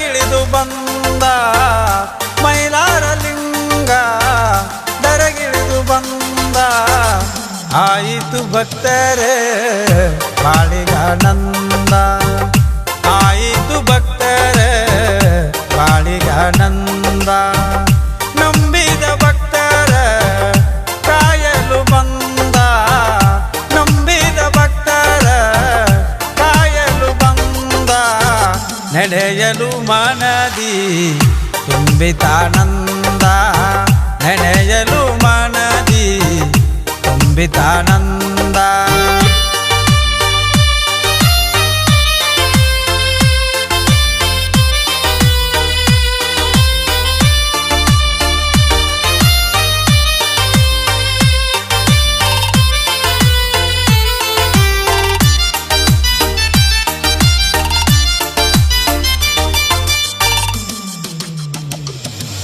ದರಗಿಳಿದು ಬಂದ ಮೈಲಾರ ಲಿಂಗ ದರಗಿಳಿದು ಬಂದ. ಆಯಿತು ಭಕ್ತರೇ ನಡೆಯಲು ಮನದಿ ತುಂಬಿತಾನಂದ ನಡೆಯಲು ಮನದಿ ತುಂಬಿತಾನಂದ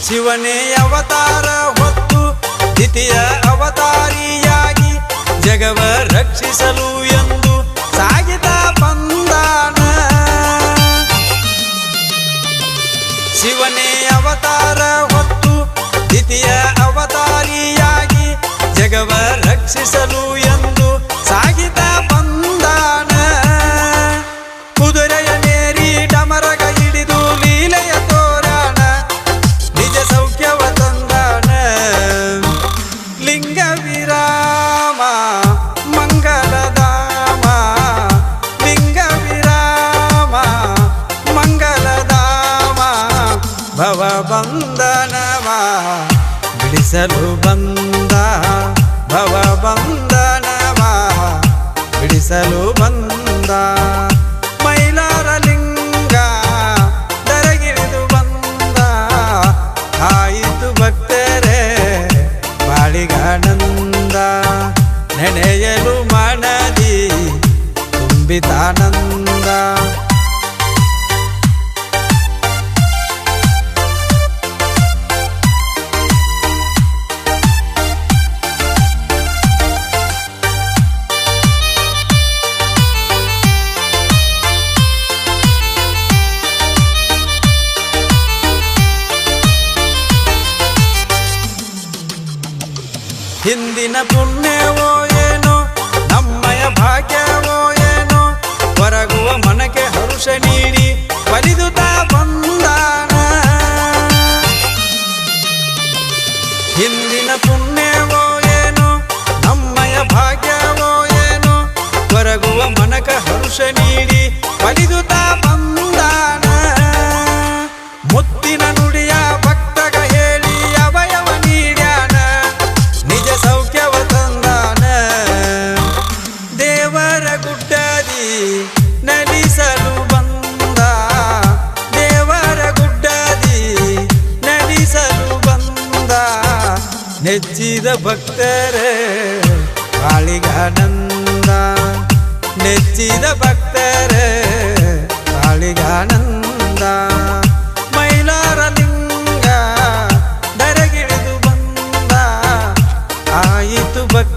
ಶಿವನೇ ಅವತಾರ ಹೊತ್ತು ದ್ವಿತೀಯ ಅವತಾರಿಯಾಗಿ ಜಗವ ರಕ್ಷಿಸಲು ಎಂದು ಸಾಗಿದ ಬಂದಾನ. ಶಿವನೇ ಅವತಾರ ಹೊತ್ತು ದ್ವಿತೀಯ ಅವತಾರಿಯಾಗಿ ಜಗವ ರಕ್ಷಿಸಲು ಎಂದು ಸಾಗಿದ ಬಂಧನವ ಬಿಡಿಸಲು ಬಂದ ಭವ ಬಂಧನವ ಬಿಡಿಸಲು ಬಂದ ಮೈಲಾರ ಲಿಂಗ ದರಗಿಳಿದು ಬಂದ ಆಯಿತು ಭಕ್ತರೇ, ಬಾಳಿಗಾನಂದ ನೆನೆಯಲು ಮನದಿ ತುಂಬಿತಾನಂದ. ಹಿಂದಿನ ಪುಣ್ಯವೋ ಏನೋ, ನಮ್ಮಯ ಭಾಗ್ಯವೋ ಏನೋ, ಹೊರಗುವ ಮನಕ್ಕೆ ಹರುಷ ನೀಡಿ ಬಲಿದುತ ಬಂದಾನ. ಹಿಂದಿನ ಪುಣ್ಯವೋ ಏನೋ, ನಮ್ಮಯ ಭಾಗ್ಯವೋ ಏನೋ, ಹೊರಗುವ ಮನಕ ಹರುಷ ನೀಡಿ ನೆಚ್ಚಿದ ಭಕ್ತರೇ ಕಾಳಿಗಾನಂದ ನೆಚ್ಚಿದ ಭಕ್ತರೇ ಕಾಳಿಗಾನಂದ ಮೈಲಾರ ಲಿಂಗ ಬಂದ. ಆಯಿತು ಭಕ್ತ